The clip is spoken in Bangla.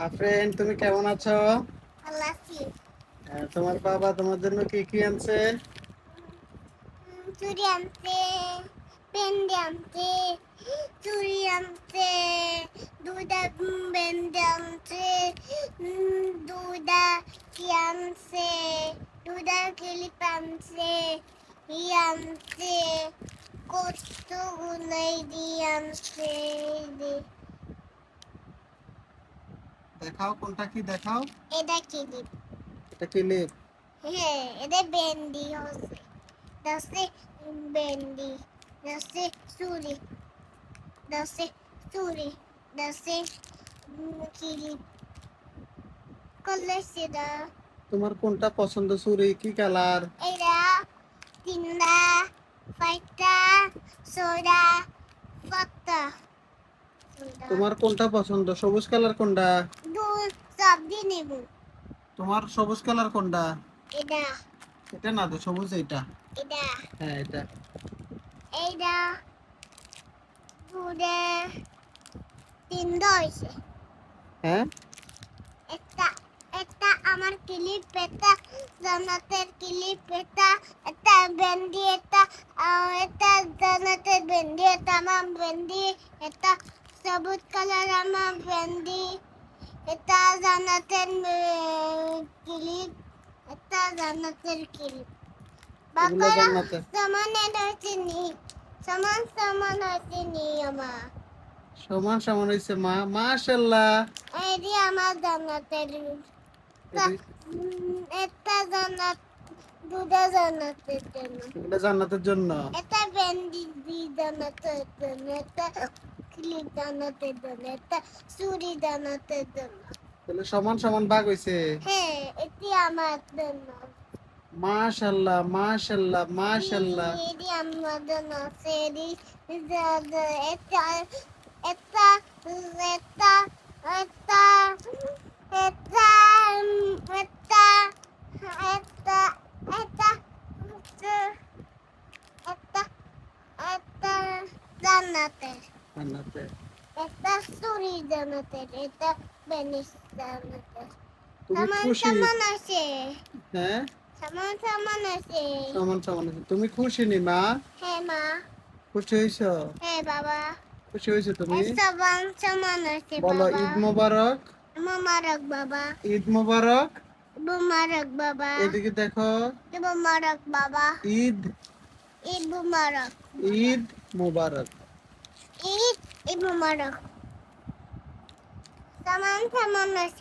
আফরেন তুমি কেমন আছো? তোমার বাবা তোমার জন্য কি কি আনছে? চুড়ি আনছে পেন্ডি আনছে চুড়ি আনছে দুটা বেন্ডি আনছে দুটা কি আনছে দুটা ক্লিপ আনছে ই আনছে কত গুলাই দিয়ে আনছে দি- দেখাও কোনটা কি দেখাও? এটা ক্লিপ এটা ক্লিপ হ্যাঁ এটা বেন্ডি হচ্ছে। দশে বেন্ডি দশে চুরি দশে চুরি দশে কিলিপ করলে সেটা তোমার কোনটা পছন্দ সুরি কি কালার? এরা তিনটা ফাইটা সোডা পাত্তা তোমার কোনটা পছন্দ সবুজ কালার কোনটা? দিয়ে নেব। তোমার সবুজ কালার কোনটা? এটা। এটা না তো সবুজ এটা এটা। হ্যাঁ এটা। এইটা। দুধে তিনটা হয়েছে হ্যাঁ? একটা একটা আমার ক্লিপ একটা জানাতের ক্লিপ একটা একটা বেন্ডি একটা আহ, একটা জানাতের বেন্ডি একটা আমার বেন্ডি সবুজ কালার আমার বেন্ডি জানাতের ক্লিপ একটা জানাতের ক্লিপ জান্নাতের সমান হয়েছে নি সমান সমান হয়েছে নি আমার সমান সমান হয়েছে মা মাশাল্লাহ এটি আমার জান্নাতের এটি- একটা জান্নাত দুটা জান্নাতের জন্য এগুলো জান্নাতের জন্য একটা বেন্ডি দি জান্নাতের জন্য একটা ক্লিপ জান্নাতের জন্য একটা চুরি জান্নাতের জন্য তাহলে সমান সমান ভাগ হয়েছে হ্যাঁ এটি আমার জন্য মাশাল্লাহ মাশাল্লাহ মাশাল্লাহ এটি আমার জন্য আছে এটি একটা একটা একটা উম, একটা একটা একটা একটা একটা জান্নাতের জান্নাতে সামান খুশি সামান আছে হ্যাঁ সামান সামান আছে সমান সমান হয়েছে তুমি খুশি নি মা হ্যাঁ মা খুশি হয়েছো হ্যাঁ বাবা খুশি তুমি সামান সামান আছে বলো ঈদ মোবারক মোবারক বাবা ঈদ মোবারক মোবারক বাবা এদিকে দেখো মোবারক বাবা ঈদ ঈদ মোবারক ঈদ মোবারক ঈদ ঈদ মোবারক সামান সামান আছে